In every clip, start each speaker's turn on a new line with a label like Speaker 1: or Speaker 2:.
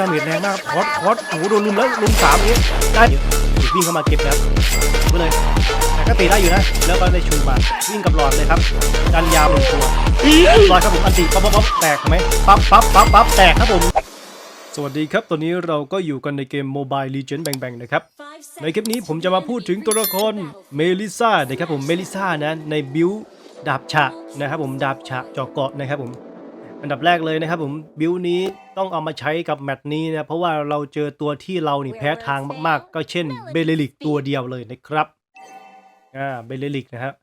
Speaker 1: ดาเมจแรงมากคอสคอสโอ้โหโดนลุมแล้วลุมสามเนี้ยได้วิ่งเข้ามาเก็บแล้วไปเลยแต่ก็ตีได้อยู่นะ แล้วก็ได้ชูมาวิ่งกับหลอดเลยครับดันยาวลงตัวลอดครับผมอันติปั๊บปั๊บปั๊บแตกไหมปั๊บปั๊บปั๊บปั๊บแตกครับผมสวัสดีครับ ตอนนี้เราก็อยู่กันในเกม Mobile Legends แบ่งๆนะครับ ในคลิปนี้ผมจะมาพูดถึงตัวละครเมลิซ่านะครับผมเมลิซ่านะในบิวดาบฉะนะครับผมดาบฉะจอกเกาะนะครับผม อันดับแรกเลยนะครับผมบิวนี้ต้องเอามาใช้กับแมตช์นี้นะเพราะว่าเราเจอตัวที่เรานี่แพ้ทางมากๆ ก็เช่นเบลลิกตัวเดียวเลยนะครับอ่าเบลลิกนะครับ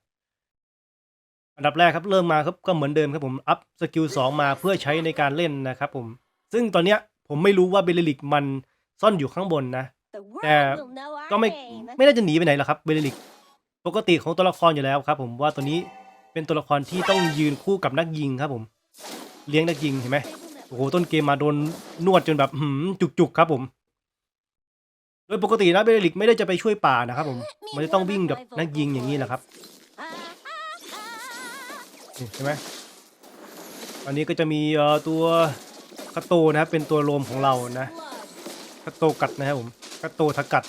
Speaker 1: อันดับแรกครับเริ่มมาครับก็เหมือนเดิมครับผมอัพสกิล2มาเพื่อใช้ในการเล่นนะครับผมซึ่งตอนเนี้ยผมไม่รู้ว่าเบลลิกมันซ่อนอยู่ข้างบนนะ แต่
Speaker 2: แต่
Speaker 1: ก็
Speaker 2: ก็
Speaker 1: ไม่
Speaker 2: ไม่
Speaker 1: ไม่น่าจะหนีไปไหนหรอกครับเบลลิกปกติของตัวละครอยู่แล้วครับ ผมว่าตัวนี้เป็นตัวละครที่ต้องยืนคู่กับนักยิงครับผม เลี้ยงนักยิงเห็นไหมโอ้โหต้นเกมมาโดนนวดจนแบบหืมจุกๆครับผม โดยปกตินะเบลลิกไม่ได้จะไปช่วยป่านะครับผมมันจะต้องวิ่งกับนักยิงอย่างนี้แหละครับนี่ใช่ไหมอันนี้ก็จะมีเอ่อตัวคาโตนะครับเป็นตัวโลมของเรานะคาโตกัดนะครับผมคาโตทกัด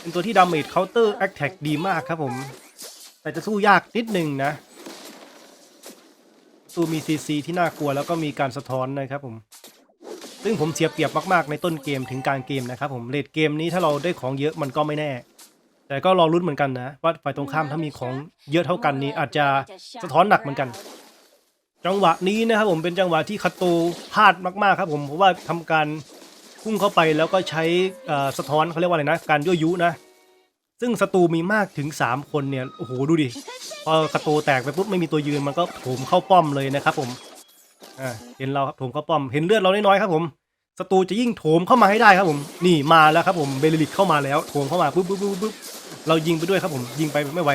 Speaker 1: เป็นตัวที่ดาเมจเคาน์เตอร์แอคแท็กดีมากครับผม แต่จะสู้ยากนิดนึงนะ สู้มีซีซีที่น่ากลัวแล้วก็มีการสะท้อนนะครับผม ซึ่งผมเสียเปรียบมากๆในต้นเกมถึงกลางเกมนะครับผมเลดเกมนี้ถ้าเราได้ของเยอะมันก็ไม่แน่ แต่ก็รอรุ้นเหมือนกันนะว่าฝ่ายตรงข้ามถ้ามีของเยอะเท่ากันนี้อาจจะสะท้อนหนักเหมือนกัน จังหวะนี้นะครับผมเป็นจังหวะที่คาโตพลาดมากๆครับผมเพราะว่าทำการพุ่งเข้าไปแล้วก็ใช้สะท้อนเขาเรียกว่าอะไรนะ การยั่วยุนะ ซึ่งศัตรูมีมากถึง 3 คนเนี่ยโอ้โหดูดิ พอคาโตแตกไปปุ๊บไม่มีตัวยืนมันก็โถมเข้าป้อมเลยนะครับผมอ่าเห็นเราครับโถมเข้าป้อมเห็นเลือดเราน้อยๆครับผมศัตรูจะยิ่งโถมเข้ามาให้ได้ครับผม นี่มาแล้วครับผมเบลลิกเข้ามาแล้วโถมเข้ามาปุ๊บปุ๊บปุ๊บปุ๊บเรายิงไปด้วยครับผมยิงไปไม่ไหว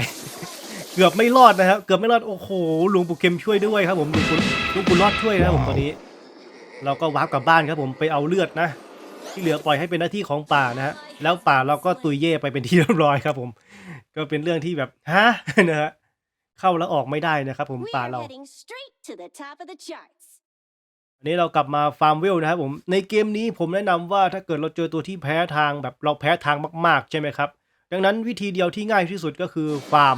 Speaker 1: เกือบไม่รอดนะครับเกือบไม่รอดโอ้โหหลวงปู่เข็มช่วยด้วยครับผมหลวงปู่หลวงปู่รอดช่วยนะครับผมตอนนี้ เราก็วาร์ปกลับบ้านครับผมไปเอาเลือดนะ ที่เหลือปล่อยให้เป็นหน้าที่ของป่านะฮะแล้วป่าเราก็ตุยเย่ไปเป็นที่เรียบร้อยครับผม ก็เป็นเรื่องที่แบบฮะนะฮะ เข้าแล้วออกไม่ได้นะครับผมป่าเรา อันนี้เรากลับมาฟาร์มเวลนะครับผมในเกมนี้ผมแนะนำว่าถ้าเกิดเราเจอตัวที่แพ้ทางแบบเราแพ้ทางมากๆใช่ไหมครับ ดังนั้นวิธีเดียวที่ง่ายที่สุดก็คือฟาร์ม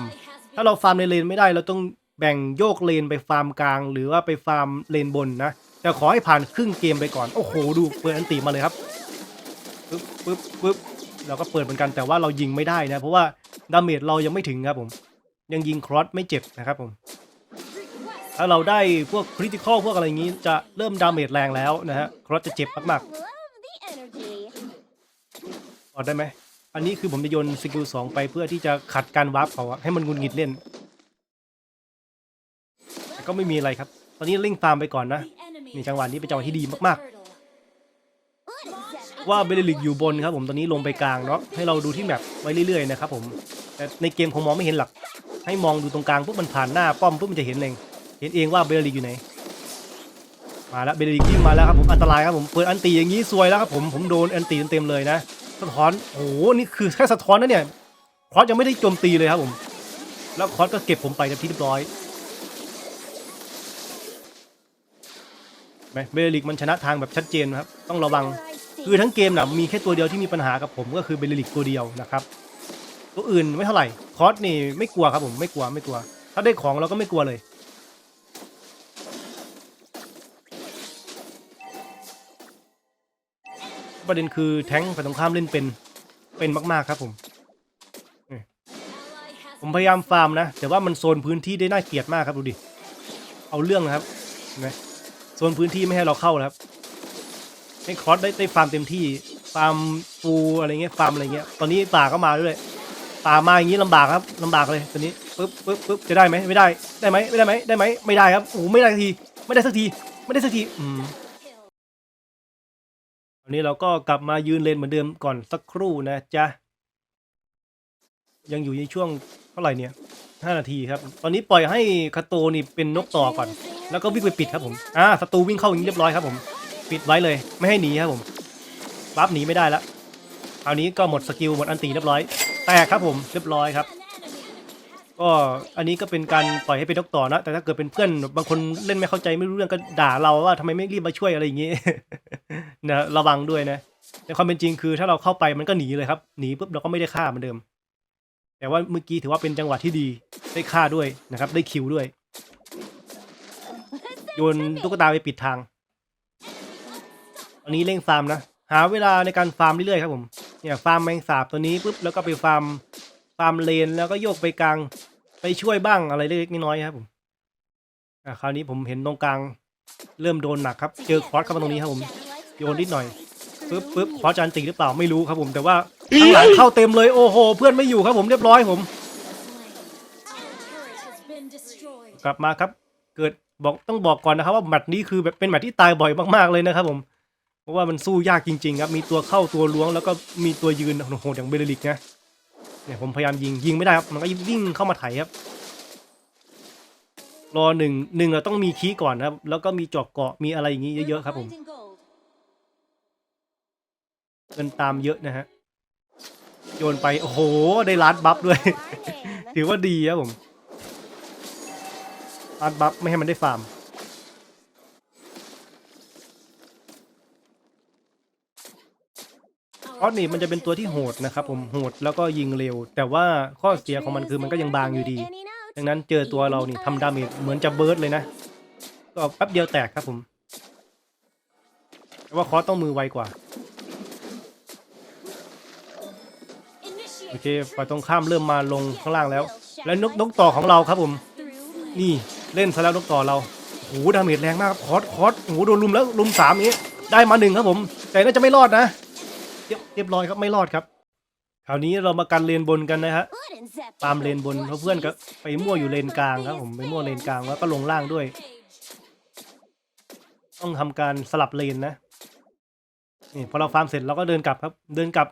Speaker 1: ถ้าเราฟาร์มในเลนไม่ได้เราต้องแบ่งโยกเลนไปฟาร์มกลาง หรือว่าไปฟาร์มเลนบนนะแต่ขอให้ผ่านครึ่งเกมไปก่อนโอ้โหดูเปิดอันติมาเลยครับปึ๊บปึ๊บปึ๊บเราก็เปิดเหมือนกันแต่ว่าเรายิงไม่ได้นะ เพราะว่าดาเมจเรายังไม่ถึงครับผม ยังยิงครอสไม่เจ็บนะครับผมถ้าเราได้พวกคริติคอลพวกอะไรอย่างนี้จะเริ่มดาเมจแรงแล้วนะฮะครอสจะเจ็บมากๆออดได้ไหมอันนี้คือผมจะโยนสกิลสองไปเพื่อที่จะขัดการวาร์ปเขาให้มันงุนงิดเล่นแต่ก็ไม่มีอะไรครับ ตอนนี้เร่งฟาร์มไปก่อนนะนี่จังหวะนี้เป็นจังหวะที่ดีมากๆ ว่าเบลลิกอยู่บนครับผมตอนนี้ลงไปกลางเนาะให้เราดูที่แมปไว้เรื่อยๆนะครับผมแต่ในเกมคงมองไม่เห็นหรอก ให้มองดูตรงกลางปุ๊บมันผ่านหน้าป้อมปุ๊บมันจะเห็นเอง เห็นเองว่าเบลลิกอยู่ไหน มาแล้วเบลลิกวิ่งมาแล้วครับผมอันตรายครับผมเปิดอันตีอย่างนี้ซวยแล้วครับผมผมโดนอันตีเต็มๆเลยนะสะท้อนโอ้โหนี่คือแค่สะท้อนนะเนี่ยคอสยังไม่ได้โจมตีเลยครับผม แล้วคอสก็เก็บผมไปกับที่เรียบร้อยไหมเบลลิกมันชนะทางแบบชัดเจนครับ ต้องระวัง คือทั้งเกมนะมีแค่ตัวเดียวที่มีปัญหากับผมก็คือเบลลิกตัวเดียวนะครับ ตัวอื่นไม่เท่าไหร่คอสนี่ไม่กลัวครับผมไม่กลัวไม่กลัว ถ้าได้ของเราก็ไม่กลัวเลย ประเด็นคือแท้งฝ่ายตรงข้ามเล่นเป็นเป็นมากๆครับผมผมพยายามฟาร์มนะ แต่ว่ามันโซนพื้นที่ได้น่าเกลียดมากครับดูดิ เอาเรื่องนะครับนไหมโซนพื้นที่ไม่ให้เราเข้าครับ ให้คอสได้ได้ฟาร์มเต็มที่ ฟาร์มปูอะไรเงี้ย ฟาร์มอะไรเงี้ย ตอนนี้ป่าก็มาด้วย ป่ามาอย่างนี้ลำบากครับลำบากเลยตอนนี้ปึ๊บปึ๊บปึ๊บจะได้ไหมไม่ได้ได้ไหมไม่ได้ไหมได้ไหมไม่ได้ครับโอ้ไม่ได้สักทีไม่ได้สักทีไม่ได้สักทีอืมตอนนี้เราก็กลับมายืนเลนเหมือนเดิมก่อนสักครู่นะจ๊ะยังอยู่ในช่วงเท่าไหร่เนี่ยห้านาทีครับ ตอนนี้ปล่อยให้คาโตนี่เป็นนกต่อก่อน แล้วก็วิ่งไปปิดครับผมอ่าศัตรูวิ่งเข้าอย่างนี้เรียบร้อยครับผมปิดไว้เลยไม่ให้หนีครับผมบัฟหนีไม่ได้ล้วคราวนี้ก็หมดสกิลหมดอันตีเรียบร้อย แตกครับผมเรียบร้อยครับ ก็อันนี้ก็เป็นการปล่อยให้เป็นนกต่อนะ แต่ถ้าเกิดเป็นเพื่อนบางคนเล่นไม่เข้าใจไม่รู้เรื่องก็ด่าเราว่าทำไมไม่รีบมาช่วยอะไรอย่างงี้นะระวังด้วยนะในความเป็นจริงคือถ้าเราเข้าไปมันก็หนีเลยครับหนีปุ๊บเราก็ไม่ได้ฆ่ามือนเดิม แต่ว่าเมื่อกี้ถือว่าเป็นจังหวะที่ดีได้ฆ่าด้วยนะครับ ได้คิวด้วย โยนตุ๊กตาไปปิดทางตอนนี้เร่งฟาร์มนะหาเวลาในการฟาร์มเรื่อยๆครับผม เนี่ยฟาร์มแมงสาบตัวนี้ปุ๊บแล้วก็ไปฟาร์มฟาร์มเลนแล้วก็โยกไปกลาง ไปช่วยบ้างอะไรเล็กๆน้อยๆครับผมอะคราวนี้ผมเห็นตรงกลาง เริ่มโดนหนักครับเจอคอร์สเข้ามาตรงนี้ครับผมโยนนิดหน่อยปึ๊บปึ๊บคอร์สจานตีหรือเปล่าไม่รู้ครับผม แต่ว่าข้างหลังเข้าเต็มเลยโอ้โห เพื่อนไม่อยู่ครับผมเรียบร้อยผม กลับมาครับ เกิดบอกต้องบอกก่อนนะครับว่าแมตช์นี้คือแบบเป็นแมตช์ที่ตายบ่อยมากๆเลยนะครับผม เพราะว่ามันสู้ยากจริง ๆ ครับ มีตัวเข้าตัวล้วงแล้วก็มีตัวยืนโหดอย่างเบลลิกนะเนี่ยผมพยายามยิงยิงไม่ได้ครับ มันก็วิ่งเข้ามาไถครับ รอหนึ่งหนึ่งเราต้องมีคีก่อนนะครับ แล้วก็มีจอกเกาะมีอะไรอย่างนี้เยอะๆครับผมเงินตามเยอะนะฮะโยนไปโอ้โหได้ลัดบัฟด้วย ถือว่าดีครับผมลัดบัฟไม่ให้มันได้ฟาร์ม เพราะนี่มันจะเป็นตัวที่โหดนะครับผมโหดแล้วก็ยิงเร็ว แต่ว่าข้อเสียของมันคือมันก็ยังบางอยู่ดี ดังนั้นเจอตัวเรานี่ทำดาเมจเหมือนจะเบิร์ดเลยนะ ก็แป๊บเดียวแตกครับผม แต่ว่าคอสต้องมือไวกว่า โอเคฝ่ายตรงข้ามเริ่มมาลงข้างล่างแล้ว และนกนกต่อของเราครับผม นี่เล่นซะแล้วนกต่อเราโอ้โหดาเมจแรงมากครับคอสคอสโอ้โหโดนลุมแล้วลุมสามนี้ได้มาหนึ่งครับผม แต่น่าจะไม่รอดนะ เรียบร้อยครับไม่รอดครับคราวนี้เรามากันเลนบนกันนะฮะตามเลนบนเพราะเพื่อนก็ไปมั่วอยู่เลนกลางครับ ผมไปมั่วเลนกลางแล้วก็ลงล่างด้วย ต้องทำการสลับเลนนะนี่พอเราฟาร์มเสร็จเราก็เดินกลับครับ เดินกลับ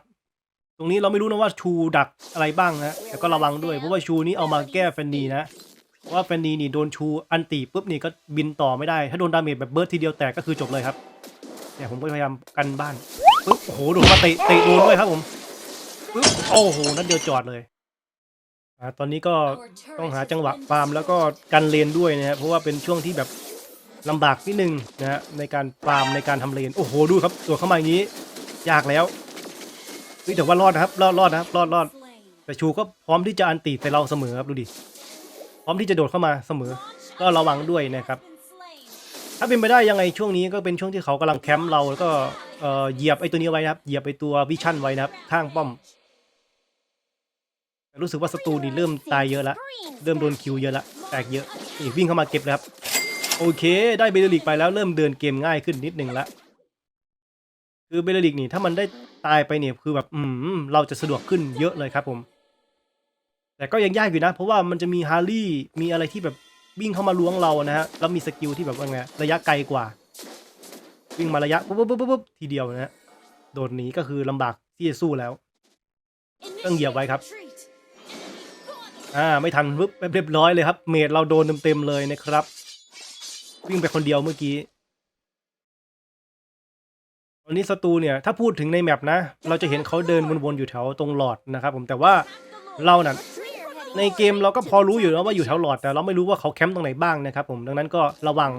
Speaker 1: ตรงนี้เราไม่รู้นะว่าชูดักอะไรบ้างนะแต่ก็ระวังด้วยเพราะว่าชูนี้เอามาแก้แฟนนีนะเพราะว่าแฟนนีนี่โดนชูอันตีปุ๊บนี่ก็บินต่อไม่ได้ ถ้าโดนดาเมจแบบเบิร์ดทีเดียวแตกก็คือจบเลยครับเนี่ยผมก็พยายามกันบ้าน ปุ๊บโอ้โหดนมาเตะเตะโดนด้วยครับผมปุ๊บโอ้โหนัดเดียวจอดเลยอ่าตอนนี้ก็ต้องหาจังหวะฟาร์มแล้วก็กันเลนด้วยนะฮะเพราะว่าเป็นช่วงที่แบบลำบากนิดนึงนะฮะในการฟาร์มในการทำเลนโอ้โหดูครับตัวเข้ามาอย่างนี้ ยากแล้วเฮ้ยแต่ว่ารอดนะครับรอดรอดนะครับรอดรอดแต่ชูก็พร้อมที่จะอันตีใส่เราเสมอครับดูดิพร้อมที่จะโดดเข้ามาเสมอ ก็ระวังด้วยนะครับ ถ้าเป็นไปได้ยังไงช่วงนี้ก็เป็นช่วงที่เขากำลังแคมป์เราแล้วก็ เอ่อเหยียบไอ้ตัวนี้ไว้นะครับ เหยียบไอ้ตัววิชั่นไว้นะครับ ข้างป้อม รู้สึกว่าศัตรูนี่เริ่มตายเยอะละ เริ่มโดนคิวเยอะละ แตกเยอะนี่วิ่งเข้ามาเก็บเลยครับ โอเค ได้เบลลิกไปแล้วเริ่มเดินเกมง่ายขึ้นนิดนึงละ คือเบลลิกนี่ถ้ามันได้ตายไปเนี่ยคือแบบอืมเราจะสะดวกขึ้นเยอะเลยครับผม แต่ก็ยังยากอยู่นะ เพราะว่ามันจะมีฮาร์ลี่มีอะไรที่แบบวิ่งเข้ามาล้วงเรานะฮะแล้วมีสกิลที่แบบว่าไงระยะไกลกว่า วิ่งมาระยะปุ๊บปุ๊บปุ๊บปุ๊บทีเดียวนะฮะโดดหนีก็คือลำบากที่จะสู้แล้วต้องเหยียบไว้ครับอ่าไม่ทันปุ๊บเรียบร้อยเลยครับ เมดเราโดนเต็มๆเลยนะครับ วิ่งไปคนเดียวเมื่อกี้ตอนนี้ศัตรูเนี่ยถ้าพูดถึงในแมปนะ เราจะเห็นเขาเดินวนๆอยู่แถวตรงหลอดนะครับผมแต่ว่าเราน่ะในเกมเราก็พอรู้อยู่แล้วว่าอยู่แถวหลอดแต่เราไม่รู้ว่าเขาแคมป์ตรงไหนบ้างนะครับผมดังนั้นก็ระวัง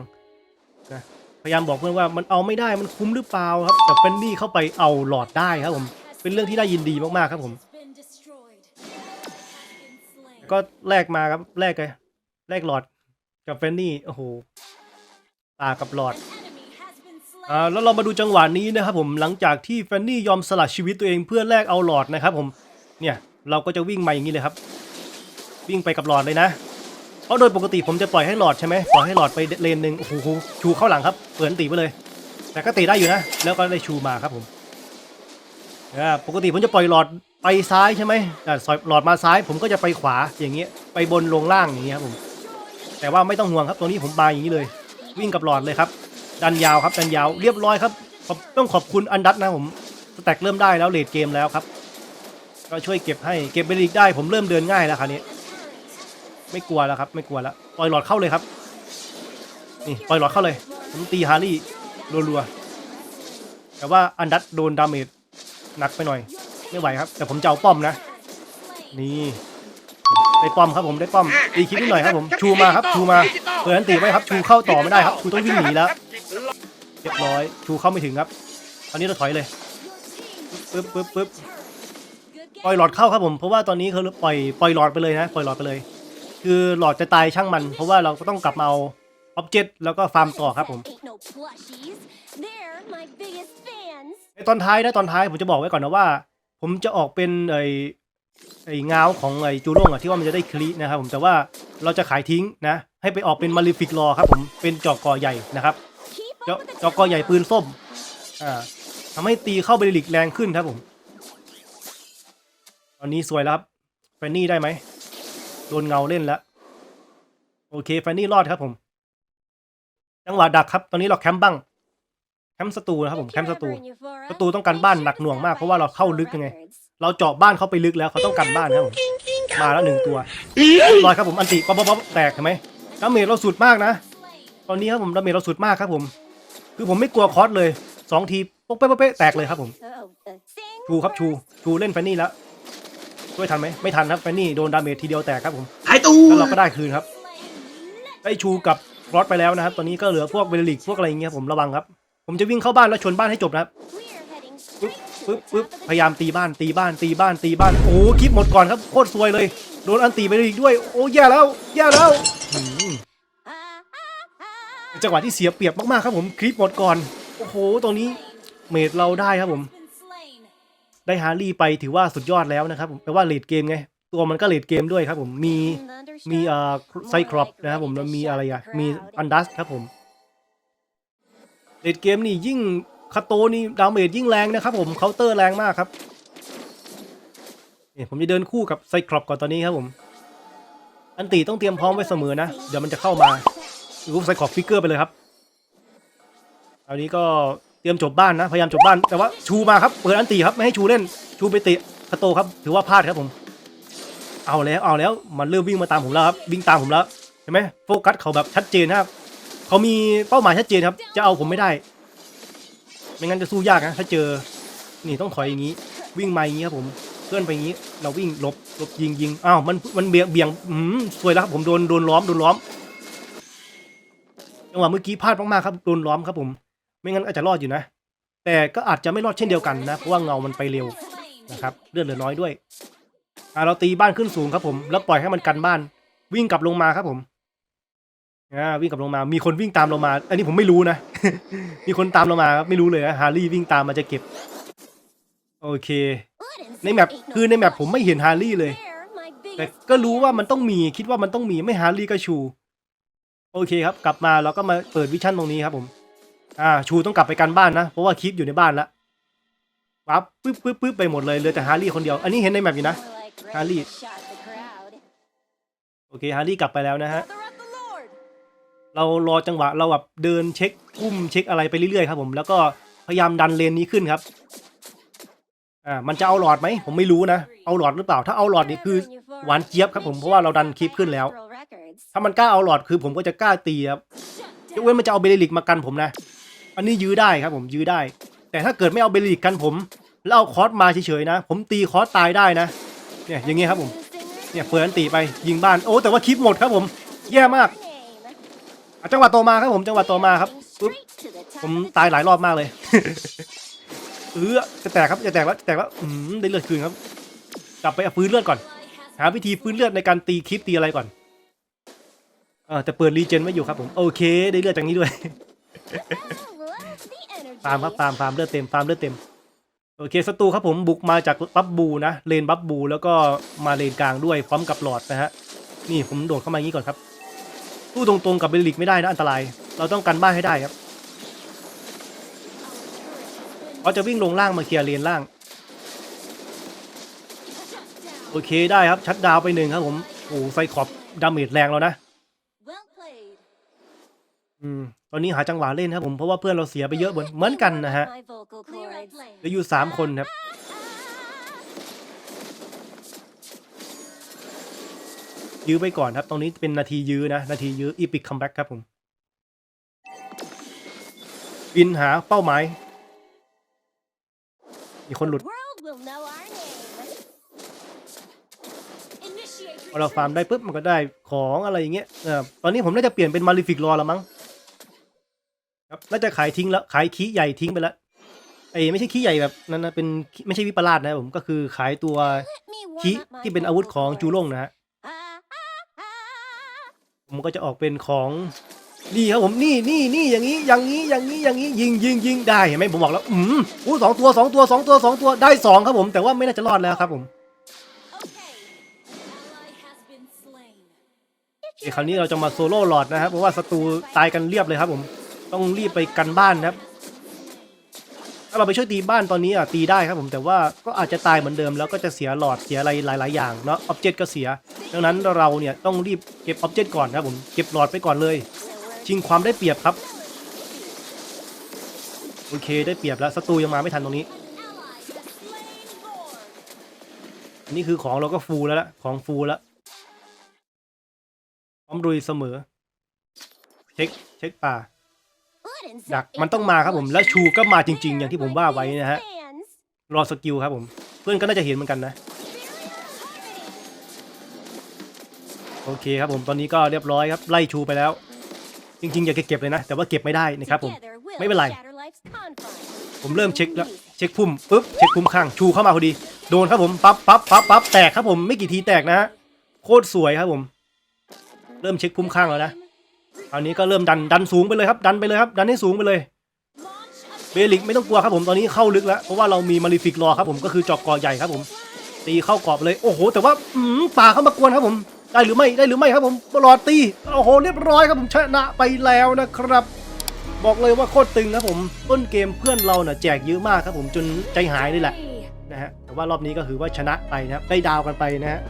Speaker 1: นะ พยายามบอกเพื่อนว่ามันเอาไม่ได้มันคุ้มหรือเปล่าครับ แต่เฟนนี่เข้าไปเอาหลอดได้ครับผม เป็นเรื่องที่น่ายินดีมากๆครับผม ก็แลกมาครับแลกเลยแลกหลอดกับเฟนนี่โอ้โหตากับหลอดอ่าแล้วเรามาดูจังหวะนี้นะครับผมหลังจากที่เฟนนี่ยอมสละชีวิตตัวเองเพื่อแลกเอาหลอดนะครับผมเนี่ยเราก็จะวิ่งมาอย่างนี้เลยครับ วิ่งไปกับหลอดเลยนะ ราะโดยปกติผมจะปล่อยให้หลอดใช่ไหมปล่อยให้หลอดไปเลนหนึ่งโอ้โหชูเข้าหลังครับ เปิดตีไปเลย แต่ก็ตีได้อยู่นะ แล้วก็ได้ชูมาครับผมปกติผมจะปล่อยหลอดไปซ้ายใช่ไหมแต่สอยหลอดมาซ้ายผมก็จะไปขวาอย่างเงี้ย ไปบนลงล่างอย่างเงี้ยครับผม แต่ว่าไม่ต้องห่วงครับตัวนี้ผมมาอย่างนี้เลย วิ่งกับหลอดเลยครับ ดันยาวครับดันยาวเรียบร้อยครับขอบต้องขอบคุณอันดัตนะผมสแต็กเริ่มได้แล้วเลดเกมแล้วครับ ก็ช่วยเก็บให้เก็บเบลิกได้ผมเริ่มเดินง่ายแล้วคราวนี้ ไม่กลัวแล้วครับ ไม่กลัวแล้วปล่อยหลอดเข้าเลยครับ นี่ปล่อยหลอดเข้าเลยผมตีฮาร์รี่รัวๆแต่ว่าอันดัตโดนดาเมจหนักไปหน่อย ไม่ไหวครับ แต่ผมจะเอาป้อมนะ นี่ได้ป้อมครับผมได้ป้อมตีคลิปนิดหน่อยครับผมชูมาครับชูมาเปิดอันตีไว้ครับชูเข้าต่อไม่ได้ครับชูต้องวิ่งหนีแล้วเรียบร้อยชูเข้าไม่ถึงครับตอนนี้เราถอยเลยปึ๊บปึ๊บปึ๊บปล่อยหลอดเข้าครับผมเพราะว่าตอนนี้เขาปล่อยปล่อยหลอดไปเลยนะปล่อยหลอดไปเลย คือหลอดจะตายช่างมัน เพราะว่าเราก็ต้องกลับมาเอาอ็อบเจกต์แล้วก็ฟาร์มต่อครับผมในตอนท้ายนะตอนท้ายผมจะบอกไว้ก่อนนะว่า ผมจะออกเป็นไอไอเงาของไอจูโร่งอะที่ว่ามันจะได้คลีนะครับผมแต่ว่าเราจะขายทิ้งนะ ให้ไปออกเป็นมาริฟิกรอครับผมเป็นจอกกอใหญ่นะครับจอก
Speaker 2: up with the
Speaker 1: จอกกอใหญ่ปืนส้มอ่าทำให้ตีเข้าเบลิกแรงขึ้นครับผม ตอนนี้สวยแล้วครับแฟนนี่ได้ไหม โดนเงาเล่นแล้ว โอเคแฟนนี่รอดครับผม จังหวะดักครับ ตอนนี้เราแคมป์บ้าง แคมป์ศัตรูนะครับผม แคมป์ศัตรูประตูต้องกันบ้านหนักหน่วงมาก เพราะว่าเราเข้าลึกยังไง เราเจาะบ้านเขาไปลึกแล้วเขาต้องกันบ้านครับผม มาแล้วหนึ่งตัวเรียบร้อยครับผม อันติป๊อปป๊อปป๊อปแตกเห็นไหมดาเมจเราสุดมากนะ ตอนนี้ครับผมดาเมจเราสุดมากครับผม คือผมไม่กลัวคอสเลยสองทีป๊อกเป๊ะป๊อกเป๊ะแตกเลยครับผม ชูครับชู ชูเล่นแฟนนี่แล้ว ช่วยทันไหมไม่ทันครับแฟนนี่โดนดาเมจทีเดียวแตกครับผม
Speaker 3: หายตู
Speaker 1: แล้วเราก็ได้คืนครับ ได้ชูกับรอดไปแล้วนะครับ ตอนนี้ก็เหลือพวกเบลลิกพวกอะไรอย่างเงี้ยครับผมระวังครับ ผมจะวิ่งเข้าบ้านแล้วชนบ้านให้จบนะครับปึ๊บปึ๊บปึ๊บพยายามตีบ้านตีบ้านตีบ้านตีบ้านโอ้คลิปหมดก่อนครับโคตรซวยเลย โดนอันตีไปอีกด้วย โอ้แย่แล้วแย่แล้วอืมจังหวะที่เสียเปรียบมากๆครับผมคลิปหมดก่อนโอ้โหตรงนี้เมดเราได้ครับผม ได้ฮาร์รี่ไปถือว่าสุดยอดแล้วนะครับผมแปลว่าเลดเกมไง ตัวมันก็เลดเกมด้วยครับผมมีมีเอ่อไซครอปนะครับผมแล้วมีอะไรอะมีอันดัสครับผมเลดเกมนี่ยิ่งคาโตนี่ดาเมจยิ่งแรงนะครับผมเคาน์เตอร์แรงมากครับนี่ผมจะเดินคู่กับไซครอปก่อนตอนนี้ครับผมอันตีต้องเตรียมพร้อมไว้เสมอนะ เดี๋ยวมันจะเข้ามารูปไซครอปฟิกเกอร์ไปเลยครับอันนี้ก็ เตรียมจบบ้านนะ พยายามจบบ้าน แต่ว่าชูมาครับ เปิดอันตีครับ ไม่ให้ชูเล่น ชูไปตะคาโตครับ ถือว่าพลาดครับผม เอาแล้ว เอาแล้ว มันเริ่มวิ่งมาตามผมแล้วครับ วิ่งตามผมแล้ว เห็นไหมโฟกัสเขาแบบชัดเจนนะครับ เขามีเป้าหมายชัดเจนครับ จะเอาผมไม่ได้ ไม่งั้นจะสู้ยากนะ ถ้าเจอ นี่ต้องถอยอย่างนี้ วิ่งมาอย่างนี้ครับผม เคลื่อนไปอย่างนี้ เราวิ่งหลบหลบยิงยิงอ้าว มัน มันเบี่ยงเบี่ยงอืมสวยแล้วครับผม โดน โดนล้อม โดนล้อม จังหวะเมื่อกี้พลาดมากๆครับ โดนล้อมครับผม ไม่งั้นอาจจะรอดอยู่นะ แต่ก็อาจจะไม่รอดเช่นเดียวกันนะ เพราะว่าเงามันไปเร็วนะครับเลือดเหลือน้อยด้วยอ่าเราตีบ้านขึ้นสูงครับผม แล้วปล่อยให้มันกันบ้าน วิ่งกลับลงมาครับผมอ่าวิ่งกลับลงมา มีคนวิ่งตามเรามา อันนี้ผมไม่รู้นะ มีคนตามเรามาครับไม่รู้เลยนะฮาร์รี่วิ่งตามมาจะเก็บ โอเค ในแมปคือในแมปผมไม่เห็นฮาร์รี่เลยแต่ก็รู้ว่ามันต้องมีคิดว่ามันต้องมีไม่ฮาร์รี่ก็ชู โอเคครับ กลับมาเราก็มาเปิดวิชั่นตรงนี้ครับผม อ่าชูต้องกลับไปกันบ้านนะ เพราะว่าคลิปอยู่ในบ้านละปั๊บปึ๊บปึ๊บปึ๊บไปหมดเลยเหลือแต่ฮาร์รี่คนเดียว อันนี้เห็นในแมปอยู่นะ Harley. โอเค ฮาร์รี่กลับไปแล้วนะฮะ เรารอจังหวะเราแบบเดินเช็คอุ้มเช็คอะไรไปเรื่อยๆครับผม แล้วก็พยายามดันเลนนี้ขึ้นครับ อ่า มันจะเอาหลอดไหม ผมไม่รู้นะ เอาหลอดหรือเปล่า ถ้าเอาหลอดนี่คือหวานเจี๊ยบครับผม เพราะว่าเราดันคลิปขึ้นแล้ว ถ้ามันกล้าเอาหลอดคือผมก็จะกล้าตีครับยกเว้นมันจะเอาเบลลิกมากันผมนะ อันนี้ยื้อได้ครับผมยื้อได้ แต่ถ้าเกิดไม่เอาเบลิกกันผม แล้วเอาคอสมาเฉยๆนะ ผมตีคอสตายได้นะ เนี่ยอย่างเงี้ยครับผม เนี่ยเปิดอันตีไปยิงบ้าน โอ้แต่ว่าคลิปหมดครับผม แย่มากจังหวะต่อมาครับผมจังหวะต่อมาครับปุ๊บผมตายหลายรอบมากเลยเออจะแตกครับจะแตกแล้วจะแตกแล้วอืมได้เลือดคืนครับ กลับไปเอาฟื้นเลือดก่อน หาวิธีฟื้นเลือดในการตีคลิปตีอะไรก่อนเออแต่เปิดรีเจนไว้อยู่ครับผม โอเค ได้เลือดจากนี้ด้วย ฟาร์มครับฟาร์มฟาร์มเลือดเต็มฟาร์มเลือดเต็มโอเคศัตรูครับผมบุกมาจากบับบูนะเลนบับบู แล้วก็มาเลนกลางด้วยพร้อมกับหลอดนะฮะนี่ผมโดดเข้ามาอย่างนี้ก่อนครับตู้ตรงๆกับเบลลิกไม่ได้นะอันตราย เราต้องกันบ้านให้ได้ครับเขาจะวิ่งลงล่างมาเคลียร์เลนล่าง โอเคได้ครับชัดดาวน์ไปหนึ่งครับผมโอ้ไซขอบดาเมจแรงแล้วนะ อืมตอนนี้หาจังหวะเล่นครับผมเพราะว่าเพื่อนเราเสียไปเยอะเหมือนเหมือนกันนะฮะเหลืออยู่สามคนครับ ยื้อไปก่อนครับ ตรงนี้เป็นนาทียื้อนะ นาทียื้ออีพิกคัมแบ็กครับผม บินหาเป้าหมาย มีคนหลุดพอเราฟาร์มได้ปุ๊บมันก็ได้ของอะไรอย่างเงี้ยเออตอนนี้ผมน่าจะเปลี่ยนเป็นมาริฟิกรอแล้วมั้ง ครับน่าจะขายทิ้งแล้วขายคีใหญ่ทิ้งไปแล้วไอ้ไม่ใช่คีใหญ่แบบนั้นนะเป็นขี้ไม่ใช่วิปลาสนะผมก็คือขายตัว
Speaker 2: Let me warm
Speaker 1: คี
Speaker 2: up my
Speaker 1: ที่เป็นอาวุธของจู
Speaker 2: board.
Speaker 1: ล่งนะฮะ
Speaker 2: Ah, ah, ah.
Speaker 1: ผมก็จะออกเป็นของนี่ครับผมนี่นี่นี่อย่างนี้อย่างนี้อย่างนี้อย่างนี้ยิงยิงยิงได้เห็นไหมผมบอกแล้วอืมอู้สองตัวสองตัวสองตัวสองตัวได้สองครับผม แต่ว่าไม่น่าจะรอดแล้วครับผม
Speaker 2: Okay. Ally has been slain.
Speaker 1: เดี๋ยวคราวนี้เราจะมาโซโล่หลอดนะครับเพราะว่าศัตรูตายกันเรียบเลยครับผม ต้องรีบไปกันบ้านนะครับ ถ้าเราไปช่วยตีบ้านตอนนี้อะตีได้ครับผมแต่ว่าก็อาจจะตายเหมือนเดิมแล้วก็จะเสียหลอดเสียอะไรหลาย ๆ อย่างเนาะออบเจกต์ก็เสีย ดังนั้นเราเนี่ยต้องรีบเก็บออบเจกต์ก่อนครับผมเก็บหลอดไปก่อนเลย ชิงความได้เปรียบครับโอเคได้เปรียบแล้วศัตรูยังมาไม่ทันตรงนี้อันนี้คือของเราก็ฟูลแล้วละของฟูลแล้วพร้อมรุยเสมอ เช็คเช็คป่า ดัก
Speaker 2: the
Speaker 1: มันต้องมาครับผมและชูก็มาจริง ๆ อย่างที่ผมว่าไว้นะฮะ
Speaker 2: fans?
Speaker 1: รอสกิลครับผมเพื่อนก็น่าจะเห็นเหมือนกันนะโอเคครับผมตอนนี้ก็เรียบร้อยครับไล่ชูไปแล้ว จริงๆอยากจะเก็บเลยนะ แต่ว่าเก็บไม่ได้นะครับผม
Speaker 2: Together we'll
Speaker 1: ไม่เป็นไร
Speaker 2: shatter life's confines.
Speaker 1: ผมเริ่มเช็คแล้วเช็คพุ่มปุ๊บเช็คพุ่มข้างชูเข้ามาพอดีโดนครับผมปั๊บปั๊บปั๊บปั๊บแตกครับผมไม่กี่ทีแตกนะฮะโคตรสวยครับผม เริ่มเช็คพุ่มข้างแล้วนะ คราวนี้ก็เริ่มดันดันสูงไปเลยครับดันไปเลยครับดันให้สูงไปเลยเบลิกไม่ต้องกลัวครับผมตอนนี้เข้าลึกแล้วเพราะว่าเรามีมาริฟิกรอครับผมก็คือจอกกอใหญ่ครับผมตีเข้ากรอบเลยโอ้โห แต่ว่าอืมป่าเข้ามากวนครับผมได้หรือไม่ได้หรือไม่ครับผมบอลอดตีโอ้โหเรียบร้อยครับผมชนะไปแล้วนะครับ บอกเลยว่าโคตรตึงครับผมต้นเกมเพื่อนเราเน่ะแจกเยอะมากครับผมจนใจหายเลยแหละนะฮะแต่ว่ารอบนี้ก็คือว่าชนะไปนะครับได้ดาวกันไปนะฮะ